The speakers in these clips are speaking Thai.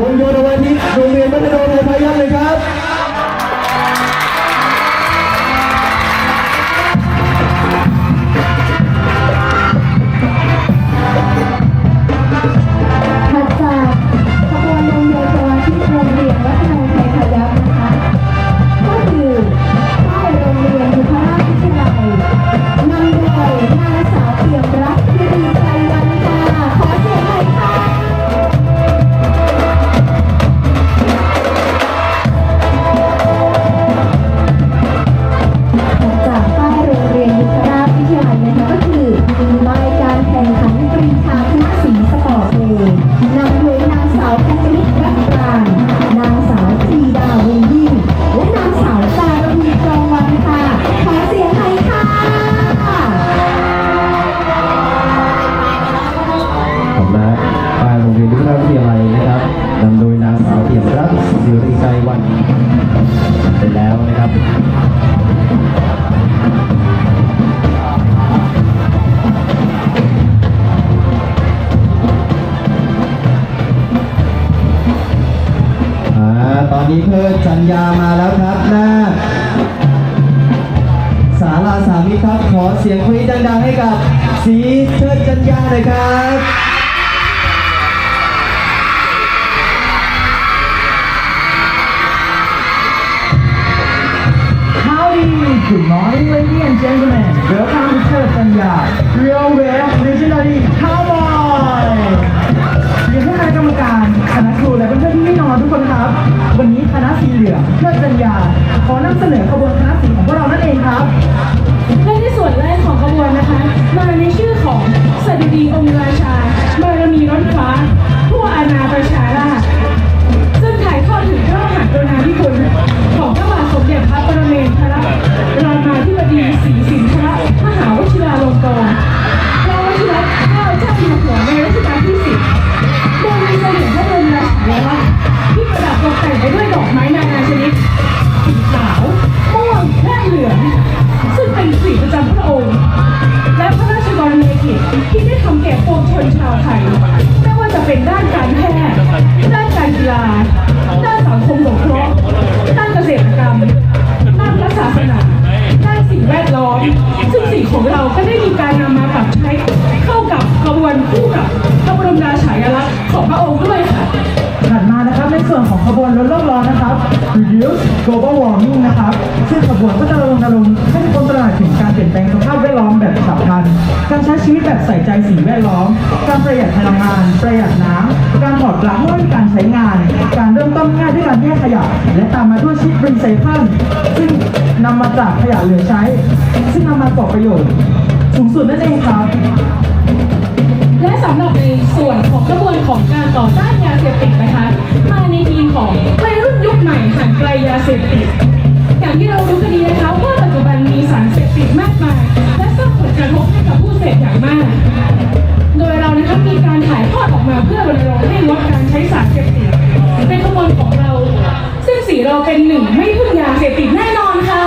วงโยนวันนี้โรงเรียนมัธยม นี้เพิดจัญญามาแล้วครับหน้าสาราสามิครับขอเสียงกรี๊ดดังๆให้กับสีเชิดจัญญาหน่อยครับ Howdy, good morning, ladies and gentlemen. Welcome to Tanzania, Real West Legendary Cowboy. เรียนผู้คณะกรรมการคณะครูและเพื่อนๆที่ไม่นอนทุกคนครับ วันนี้คณะสีเหลืองเพื่อจัญญาขอนำเสนอ แบบใส่ใจสิ่งแวดล้อม การประหยัดพลังงาน ประหยัดน้ำ การถอดปลั๊กเมื่อมีการใช้งาน การเริ่มต้นง่ายด้วยการแยกขยะ และตามมาด้วยชิปรีไซเคิลซึ่งนำมาจากขยะเหลือใช้ ซึ่งนำมาก่อประโยชน์สูงสุดนั่นเองครับและสำหรับในส่วนของกระบวนของการต่อต้านยาเสพติดนะคะ มาในทีมของวัยรุ่นยุคใหม่ห่างไกลยาเสพติด อย่างที่เรารู้กันดีนะคะว่าปัจจุบันมีสารเสพติดมากมาย และสร้างผลกระทบให้กับผู้เสพอย่างมาก โดยเรานะคะมีการถ่ายทอดออกมาเพื่อรณรงค์ให้ลดการใช้สารเสพติดในขบวนของเรา ซึ่งสีเราเป็นหนึ่งไม่พึ่งยาเสพติดแน่นอนค่ะ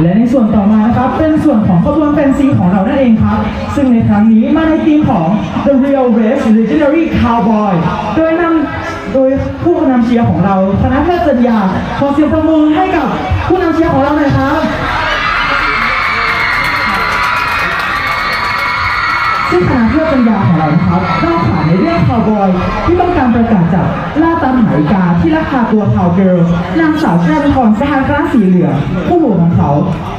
และในส่วนต่อมานะครับเป็นส่วนของขบวนแฟนซีของเรานั่นเองครับ ซึ่งในครั้งนี้มาในทีมของ The Real Race Legendary Cowboy โดยนำ โดยผู้นำเชียร์ของเราคณะแพทย์จัญญาขอเสียงประมือให้กับผู้นำเชียร์ของเราหน่อยครับซึ่งคณะแพทย์สัญญาของเรานะครับาวบอยที่ต้องการประกาศจับล่าตามหายกาที่ลักพาตัวคาวเกิร์ลนางสาวแช่นพรสหคณะสีเหลืองผู้หูของเขา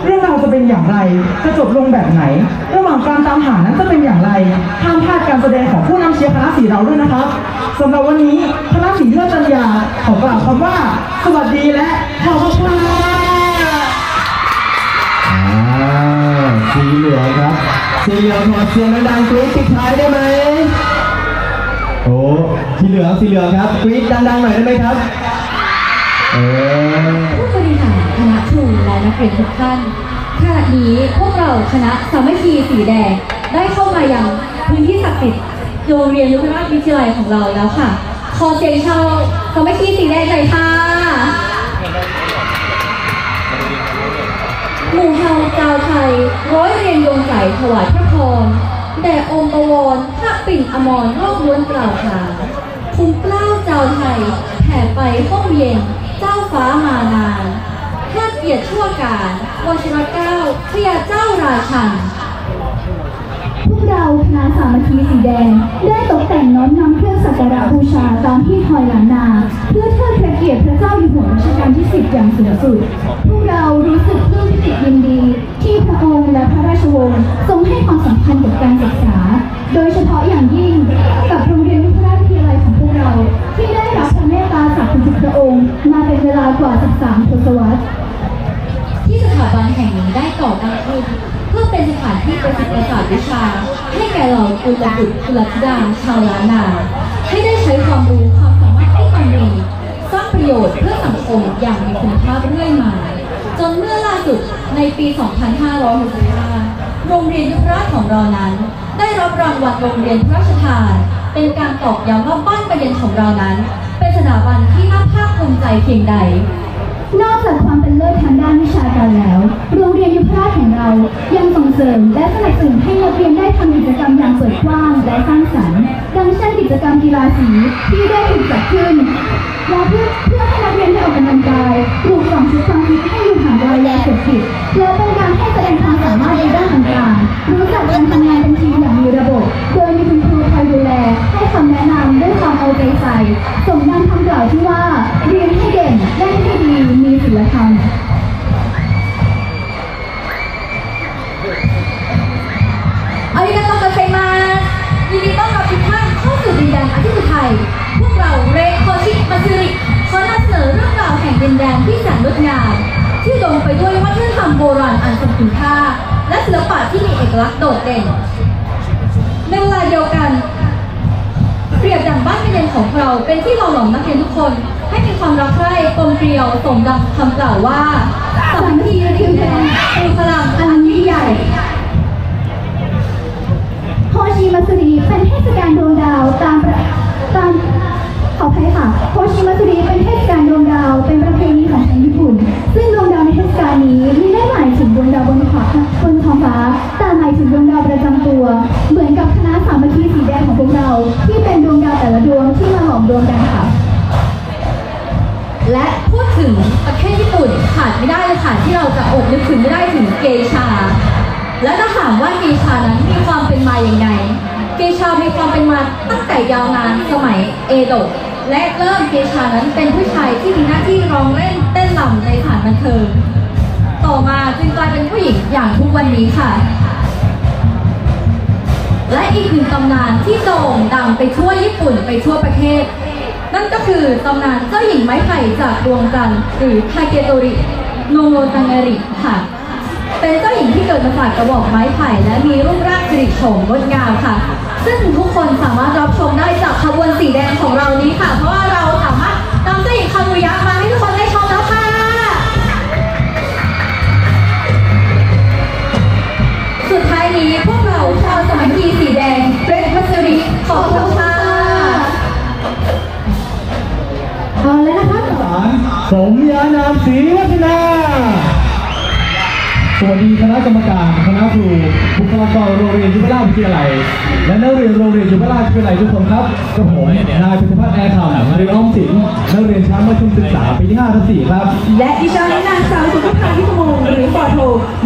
เรื่องราวจะเป็นอย่างไรจะจบลงแบบไหน ระหว่างการตามหานั้นจะเป็นอย่างไรห้ามพลาดการแสดงของผู้นำเชียร์คณะสีเราด้วยนะครับสำหรับวันนี้คณะสีเพื่อปัญญาขอกล่าวคำว่า สวัสดีและขอบคุณสีเหลืองครับสีเหลืองขอเสียงดังๆกรี๊ดปิดท้ายได้ไหม โอ้สีเหลืองสีเหลืองครับกรี๊ดดังๆหน่อยได้ไหมครับเออผู้บริหารคณะครูและนักเรียนทุกท่านขณะนี้พวกเราคณะสามัคคีสีแดงได้เข้ามายังพื้นที่ศักดิ์สิทธิ์โรงเรียนยุพราชวิทยาลัยของเราแล้วค่ะ ขอเสียงชาวสามัคคีสีแดงหน่อยค่ะหมู่เฮาเจ้าไทยร้อยเรียนดวงใสถวายพระพร แด่องค์ประวรพระปิ่นอมรโลกล้วนกล่าวค่ะขคุ้มเกล้าวเจ้าไทยแผ่ไปห้องเย็น เจ้าฟ้ามานานเทิดเกียรติชั่วการวชิรเก้าพระยาเจ้าราชันพวกเราคณะสามัคคีสีแดง ได้ตกแต่งน้อมนำเครื่องสักการะบูชาตามที่ทอยหลานนา เพื่อเทิดพระเกียรติพระเจ้าอยู่หัวรัชกาลที่10อย่างสูงสุด พวกเรารู้สึกปลื้มปิติยินดี ที่พระองค์และพระราชวงศ์ทรงให้ความสำคัญกับ กุลบุตรกุลธิดาชาวล้านนาให้ได้ใช้ความรู้ความสามารถที่ตนมีสร้างประโยชน์เพื่อสังคมอย่างมีคุณภาพเรื่อยมา จนเมื่อล่าสุดในปี 2565 โรงเรียนยุพราชของเรานั้น ได้รับรางวัลโรงเรียนพระราชทาน เป็นการตอกย้ำว่าบ้านประเด็นของเรานั้น เป็นสถาบันที่น่าภาคภูมิใจเพียงใด ด้านวิชาการแล้ว โรงเรียนยุพราชของเรายังส่งเสริมและสนับสนุนให้นักเรียนได้ทำกิจกรรมอย่างเปิดกว้างและสร้างสรรค์ ดังเช่นกิจกรรมกีฬาสีที่ได้ถูกจัดขึ้นและเพื่อเพื่อให้นักเรียนได้ออกกำลังกายปลูกฝังชุดความคิดให้อยู่ห่างไกลยาเสพติดและเป็นการให้แสดงความสามารถในด้านต่างๆรู้จักการทำงานเป็นทีมอย่างมีระบบ โดยมีคุณครูคอยดูแล ให้คำแนะนำด้วยความเอาใจใส่สมดังคำกล่าวที่ว่า เรียนให้เด่นเล่นให้ดีมีศีลธรรม พวกเราเรโคชิมาซึริขอนำเสนอเรื่องราวแห่งดินแดนที่แสนงดงามที่โดงไปด้วยวัฒนธรรมโบราณอันทรงคุณค่า และศิลปะที่มีเอกลักษณ์โดดเด่นในเวลาเดียวกัน เปรียบดังบ้านเรียนของเราเป็นที่หล่อหลอมนักเรียนทุกคน ให้มีความรักใคร่กลมเกลียวสมดังคำกล่าวว่าสามัคคีริมแดนคือพลังอันยิ่งใหญ่โฮชิมาสุริเป็นเทศกาลดวงดาวตาม ถามว่าเกชานั้นมีความเป็นมาอย่างไงเกชามีความเป็นมาตั้งแต่ยาวนานสมัยเอโดะและเริ่มเกชานั้นเป็นผู้ชายที่มีหน้าที่ร้องเล่นเต้นรำในสถานบันเทิง ต่อมาจึงกลายเป็นผู้หญิงอย่างทุกวันนี้ค่ะ และอีกหนึ่งตำนานที่โด่งดังไปทั่วญี่ปุ่นไปทั่วประเทศ นั่นก็คือตำนานเจ้าหญิงไม้ไผ่จากดวงจันทร์หรือทาเกโตริโนโรตังเอริค่ะ เป็นเจ้าหญิงที่เกิดมาจากกระบอกไม้ไผ่และมีรูปร่างสิริโฉมงดงามค่ะ ซึ่งทุกคนสามารถรับชมได้จากขบวนสีแดงของเรานี้ค่ะ เพราะว่าเราสามารถนำเจ้าหญิงคามุยะมาให้ทุกคนได้ชมแล้วค่ะ สุดท้ายนี้ รรมการคณะครูบุคลากรโรงเรียนยุพราชวิทยาลัยและนักเรียนโรงเรียนยุพราชวิทยาลัยทุกคนครับกับผมนายพิพัฒน์แอร์คำหรืออ้อมสินนักเรียนชั้นมัธยมศึกษาปีที่5ทับ4ครับ และดิฉันนางสาวสุภภาพิมงหรือปอโท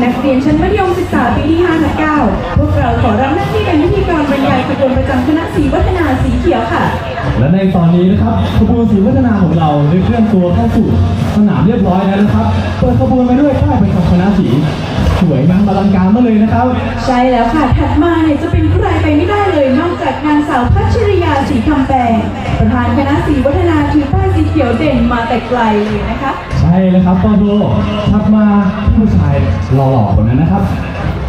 นักเรียนชั้นมัธยมศึกษาปีที่5และ9พวกเราขอรับหน้าที่เป็นพิธีกรบรรยายขบวนประจำคณะสีวัฒนาสีเขียวค่ะ และในตอนนี้นะครับขบวนสีวัฒนาของเราได้เคลื่อนตัวเข้าสู่สนามเรียบร้อยแล้วนะครับ เปิดขบวนไปด้วยป้ายประจำคณะสี สวยงามอลังการมากเลยนะครับ ใช่แล้วค่ะ ถัดมาเนี่ยจะเป็นใครไปไม่ได้เลยนอกจากนางสาวพัชริยาสีคำแปงประธานคณะสีวัฒนาถือป้ายสีเขียวเด่นมาแต่ไกลเลยนะคะ ใช่แล้วครับปอโทถัดมาผู้ชายหล่อๆคนนั้นนะครับ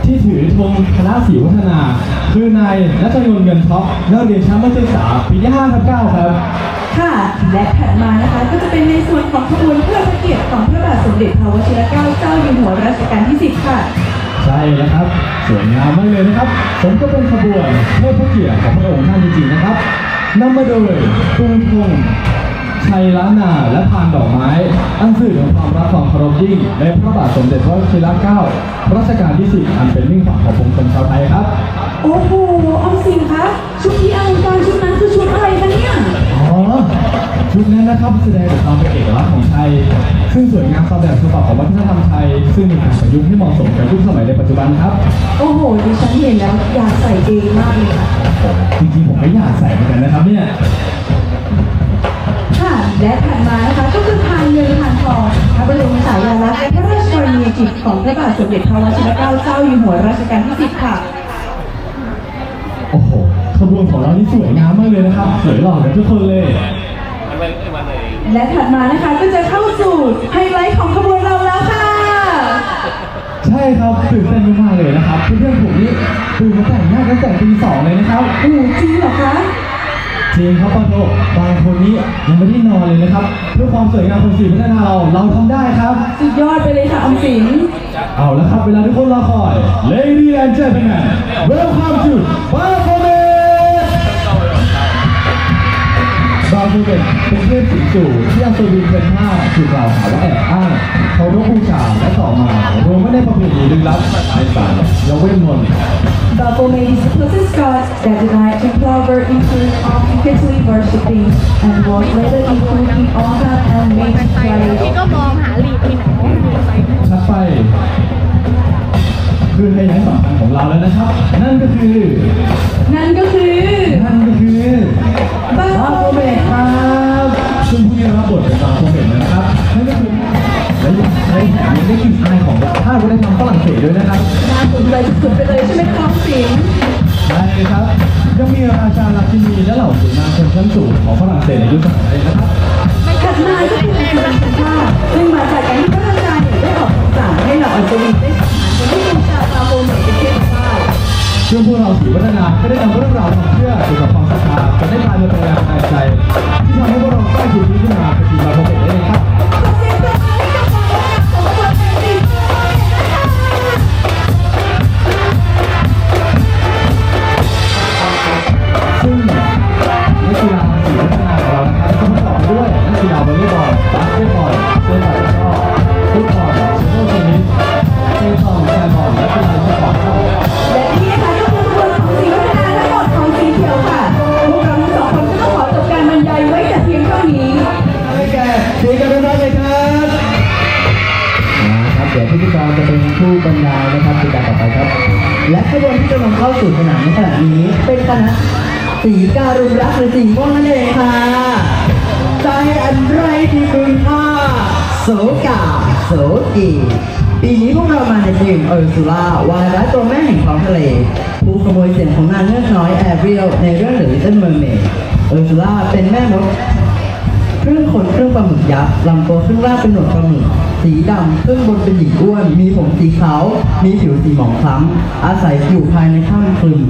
ที่ถือธงคณะสีวัฒนา คือนายนัทยนต์เงินท็อปนักเรียนชั้นมัธยมศึกษาปีที่5ทับ9ครับ ค่ะและถัดมานะคะก็จะเป็นในส่วนของขบวนเพื่อพระเกียรติของพระบาทสมเด็จพระวชิรเกล้าเจ้าอยู่หัวรัชกาลที่ 10 ค่ะ ใช่แล้วครับ สวยงามมากเลยนะครับ ผมก็เป็นขบวนเพื่อพระเกียรติของพระองค์ท่านจริงๆนะครับนำมาโดยตุงพงชัยล้านนาและพานดอกไม้ อันสื่อถึงความรักความเคารพยิ่งในพระบาทสมเด็จพระวชิรเกล้ารัชกาลที่ 10 อันเป็นมิ่งขวัญของปวงชนชาวไทยครับ โอ้โหออมสินคะชุดที่อลังการชุดนั้นคือชุดอะไรคะเนี่ย อ๋อชุดนั้นนะครับแสดงถึงความเป็นเอกลักษณ์ของไทย ซึ่งสวยงามตามแบบฉบับของวัฒนธรรมไทย ซึ่งมีการประยุกต์ให้เหมาะสมกับยุคสมัยในปัจจุบันครับ โอ้โหดิฉันเห็นแล้วอยากใส่เองมากเลยค่ะ จริงๆผมก็อยากใส่เหมือนกันนะครับเนี่ย ค่ะ และถัดมานะคะก็คือพานเงินพานทองพระบรมฉายาลักษณ์และพระราชกรณียกิจของพระบาทสมเด็จพระวชิรเกล้าเจ้าอยู่หัวรัชกาลที่สิบค่ะ โอ้โหขบวนของเรานี่สวยงามมากเลยนะครับ สวยหล่อกันทุกคนเลย และถัดมานะคะก็จะเข้าสู่ไฮไลท์ของขบวนเราแล้วค่ะ ใช่ครับตื่นเต้นมากๆเลยนะครับเพื่อนๆผมนี่ตื่นมาแต่งหน้าตั้งแต่ตีสองเลยนะครับโอ้โหจริงเหรอคะจริงครับปาโตบางคนนี้ยังไม่ได้นอนเลยนะครับ เพื่อความสวยงามของสีพัฒนาเราเราทำได้ครับ สุดยอดไปเลยค่ะออมสินเอาละครับเวลาทุกคนรอคอย Ladies and gentlemen welcome to b บาโฟเมตเป็นเทพสิงสู่ที่อัศวินเป็นห้าถูกกล่าวหาว่าแอบอ้างเคารพบูชาและต่อมารวมไม่ได้ประเพณีลึกลับไร้สารและเวทมนต์ Baphomet is the closest god that the knight Templar were influenced of repeatedly worshipping and was later included in Olga and Maid's พี่ก็ Trial. มองหาลีกที่ไหนถัดไปคือไฮไลท์สำคัญของเราแล้วนะครับ นั่นก็คือ นั่นก็ เศสด้วยนะครับน่าสนใจสุดๆไปเลยใช่ไหมคะออมสินได้เลยครับยังมีราชาราชินีและเหล่าเสนาชนชั้นสูงของฝรั่งเศสในยุคสมัยนะครับถัดมาก็คืออัศวินชาติซึ่งมาจากการที่พระราชาเนี่ยได้ออกคำสั่งให้เหล่าอัศวินได้สังหารคนที่บูชาบาโฟเมตเป็นเทพเจ้าซึ่งพวกเราสีวัฒนาก็ได้นำเรื่องราวความเชื่อเกี่ยวกับความศรัทธาจะได้กลายมาเป็นแรงบันดาลใจที่ทำให้พวกเราสร้างจุดนี้ขึ้นมาเป็นทีมบาโฟเมตได้ และขบวนที่กำลังเข้าสู่สนามในขณะนี้ เป็นคณะสีการุณรักหรือสีม่วงนั่นเองค่ะ ใจอันไรที่คุณค่าโสกาโสกีปีนี้พวกเรามาในทีมเออร์ซูล่าวายร้ายตัวแม่แห่งท้องทะเล ผู้ขโมยเสียงของนางเงือกน้อยแอเรียลในเรื่อง The Little Mermaid เออร์ซูล่าเป็นแม่มด ครึ่องคนเครึ่องปลาหมึกยักษ์ลำตัวครึ่งล่างเป็นหนวดปลาหมึกสีดำเครึ่องบนเป็นหญิงอ้วน มีผมสีขาว มีผิวสีหมองคล้ำอาศัยอยู่ภายในถ้ำคลึม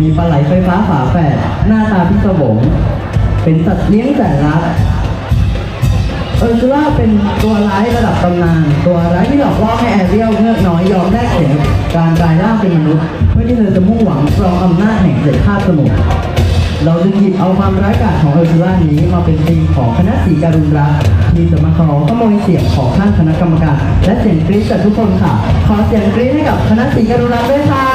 มีปลาไหลไฟฟ้าฝาแฝดหน้าตาพิศวงเป็นสัตว์เลี้ยงแสนรักเออร์ซูล่าเป็นตัวร้ายระดับตำนาน ตัวร้ายที่หลอกล่อให้แอเรียลเงือกน้อยยอมแลกเสียการกลายร่างเป็นมนุษย์ เพื่อที่เธอจะมุ่งหวังครองอำนาจแห่งเศรษฐาสมุทร เราจึงหยิบเอาความร้ายกาจของเออร์ซูล่านี้มาเป็นธีมของคณะสีการุณรักษ์ที่จะมาขอขโมยเสียงของท่านคณะกรรมการ และเสียงกรี๊ดจากทุกคนค่ะ ขอเสียงกรี๊ดให้กับคณะสีการุณรักษ์ด้วยค่ะ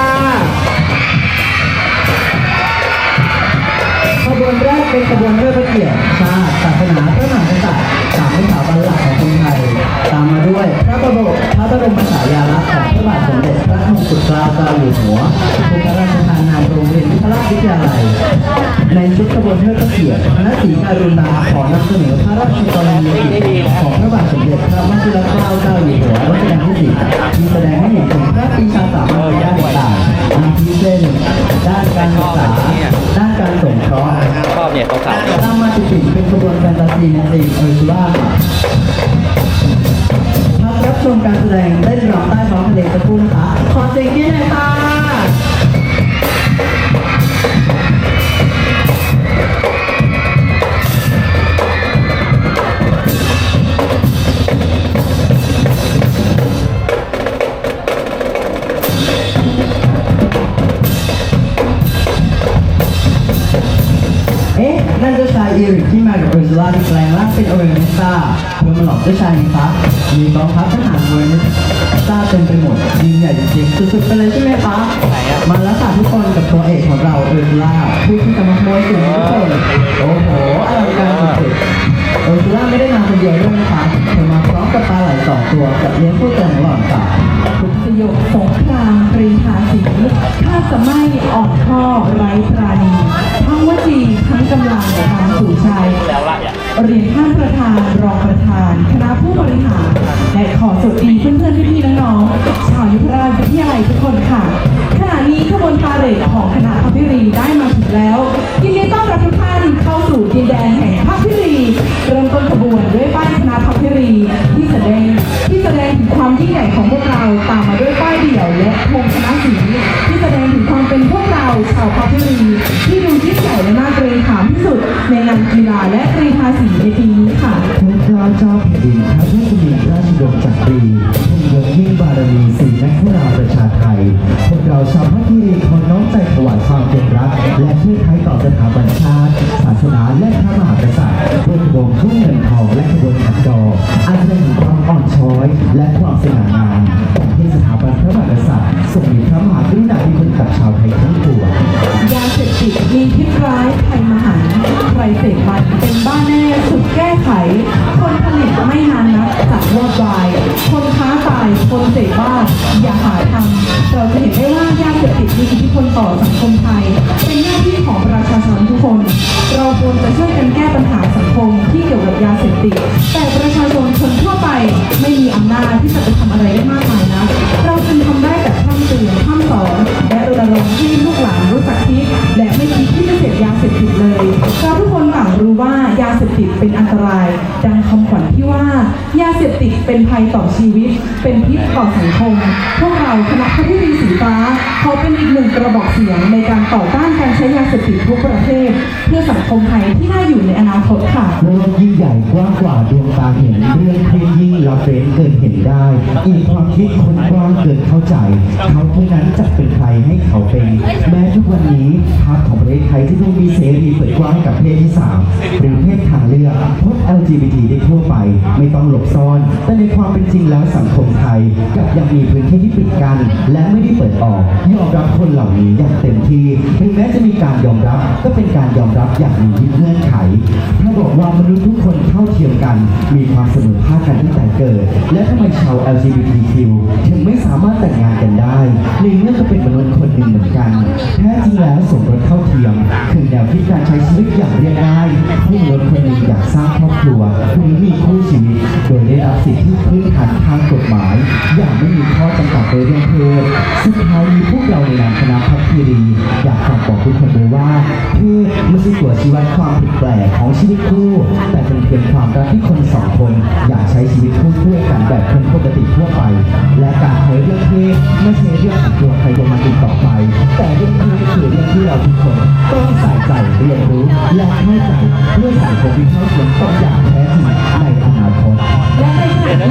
ขบวนแรกเป็นขบวนเพื่อพระเกียรติชาติศาสนาพระมหากษัตริย์สามสถาบันหลักของ ตามมาด้วยพระบรมพระบรมฉายาลักษณ์ของพระบาทสมเด็จพระมงกุฎเกล้าเจ้าอยู่หัวเป็นพระราชทานนามโรงเรียนวิทยาวิทยาลัย ในชุดขบวนเทิดพระเกียรติคณะศรีการุณาขอนำเสนอพระราชกรณียกิจของพระบาทสมเด็จพระวชิรเกล้าเจ้าอยู่หัวรัชกาลที่สี่ที่แสดงให้เห็นถึงพระปีชาสามารถด้านต่างๆอาทิเช่นด้านการศึกษาด้านการสงเคราะห์ชอบเนี่ยขาวๆเนี่ยตามมาติดๆเป็นขบวนแฟนตาซีในธีมเออร์ซูล่า รับชมการแสดงเต้นรำใต้ท้องทะเลสักครู่นะคะ ขอเสียงที่หน่อยค่ะเอ๊ะนั่นเจ้าชายอีริกที่มากับเออร์ซูล่าที่แปลงร่างเป็นโอเรนิสตา เพื่อมาหลอกเจ้าชายนี่คะมีกองทัพทหารโอเรนิสตาเต็มไปหมดยิงใหญ่จริงๆสุดๆไปเลยใช่ไหมคะไหนอะมาแล้วค่ะทุกคนกับตัวเอกของเราเออร์ซูล่าผู้ที่จะมาขโมยสิ่งทุกคนโอ้โหอลังการสุดๆเออร์ซูล่าไม่ได้มาคนเดียวด้วยนะคะเธอมาพร้อมกับปลาไหลสองตัวกับเลี้ยงผู้เตือนระหว่างสายสยบสงครามปรีหาสีข้าจะไม่อ่อนข้อไร้ปราณีทั้งวจี ทั้งกำลังทางสู่ชัยเรียนท่านประธานรองประธานคณะผู้บริหารและขอสวัสดีเพื่อนๆพี่ๆน้องๆชาวยุพราชวิทยาลัยทุกคนค่ะขณะนี้ขบวนพาเหรดของคณะพัพิรีได้มาถึงแล้วยินดีต้อนรับทุกท่านเข้าสู่ดินแดนแห่งพัพิรีเริ่มต้นขบวนด้วยป้ายคณะพัพิรีที่แสดงที่แสดงถึงความยิ่งใหญ่ของพวกเราตามมาด้วยป้ายเดี่ยวและธงคณะสีที่แสดงถึงความเป็นพวกเราชาวพัพิรีที่ดูยิ่งใหญ่และน่าก การกีฬาและกรีฑาสีในปีนี้ค่ะพระเจ้าเจ้าแผ่นดินครับ จัดวอดวาย คนค้าตาย คนเสพบ้าอย่าหาทำเราจะเห็นได้ว่ายาเสพติดมีอิทธิพลต่อสังคมไทย เป็นหน้าที่ของประชาชนทุกคน เราควรจะช่วยกันแก้ปัญหาสังคมที่เกี่ยวกับยาเสพติด แต่ประชาชนคนทั่วไปไม่มีอำนาจที่จะไปทำอะไรได้มากมายนะ เราจึงทำได้แต่พร่ำเตือนพร่ำสอนและรณรงค์ให้ลูกหลานรู้จักคิดและไม่คิดที่จะเสพยาเสพติดเลยเราทุกคนต่างรู้ว่ายาเสพติดเป็นอันตราย เสพติดเป็นภัยต่อชีวิต เป็นพิษต่อสังคม พวกเราคณะพระพิธีสีฟ้าขอเป็นอีกหนึ่งกระบอกเสียงในการต่อต้านการใช้ยาเสพติดทุกประเภทเพื่อสังคมไทยที่น่าอยู่ในอนาคตค่ะโลกยิ่งใหญ่กว้างกว่าดวงตาเห็นเรื่องที่ยิ่งลับเร้นเกินเห็นได้ อีกความคิดคนกว้างเกินเข้าใจ เขาเท่านั้นจะเป็นใครให้เขาเป็น แม้ทุกวันนี้พรรคของประเทศไทยที่ต้องมีเสรีเปิดกว้างกับเพศที่สามหรือเพศทางเลือกพบ LGBT ได้ทั่วไป ไม่ต้องหลบซ่อนแต่ในความเป็นจริงแล้วสังคมไทยกลับยังมีพื้นที่ที่ปิดกัน และไม่ได้เปิดออกยอมรับคนเหล่านี้อย่างเต็มที่ถึงแม้จะมีการยอมรับ ก็เป็นการยอมรับอย่างมีเงื่อนไขถ้าบอกว่ามนุษย์ทุกคนเท่าเทียมกัน มีความเสมอภาคกันตั้งแต่เกิด และทำไมชาว LGBTQ ถึงไม่สามารถแต่งงานกันได้ในเมื่อก็เป็นมนุษย์คนหนึ่งเหมือนกันแท้จริงแล้วสมรสเท่าเทียมคือแนวคิดการใช้ชีวิตอย่างเรียบง่ายที่มนุษย์คนหนึ่งอยากสร้างครอบครัวหรือมีคู่ชีวิตโดยได้รับสิทธิพื้นฐานทางกฎหมาย อย่างไม่มีข้อจำกัดโดยเรื่องเพศสุดท้ายนี้พวกเราในนามคณะพัฒคีรีอยากฝากบอกทุกคนเลยว่าเพศไม่ใช่ตัวชี้วัดความผิดแปลกของชีวิตคู่ แต่เป็นเพียงความรักที่คนสองคน อยากใช้ชีวิตคู่ด้วยกันแบบคนปกติทั่วไป และการใช้เรื่องเพศไม่ใช่เรื่องของตัวใครตัวมันอีกต่อไป แต่เรื่องเพศคือเรื่องที่เราทุกคนต้องใส่ใจเรียนรู้และเข้าใจเพื่อสังคมที่เท่าเทียมต้องอย่าง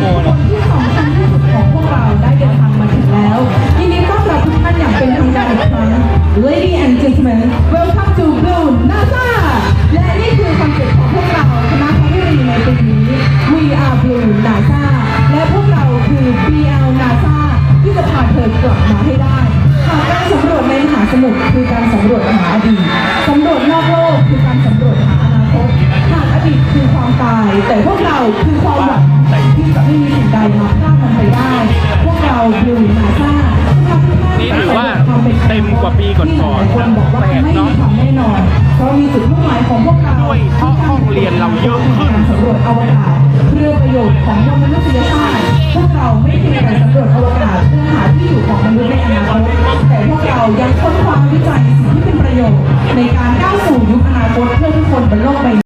ในขณะที่คนที่สำคัญที่สุดของพวกเราได้เดินทางมาถึงแล้วยินดีต้อนรับทุกท่านอย่างเป็นทางการอีกครั้ง Lady and gentlemen welcome to Blue NASA และนี่คือคอนเซ็ปต์ของพวกเราคณะพัฒรีในปีนี้ We are Blue NASA และพวกเราคือ BL NASA ที่จะพาเธอกลับมาให้ได้หากการสำรวจในมหาสมุทรคือการ พื่อ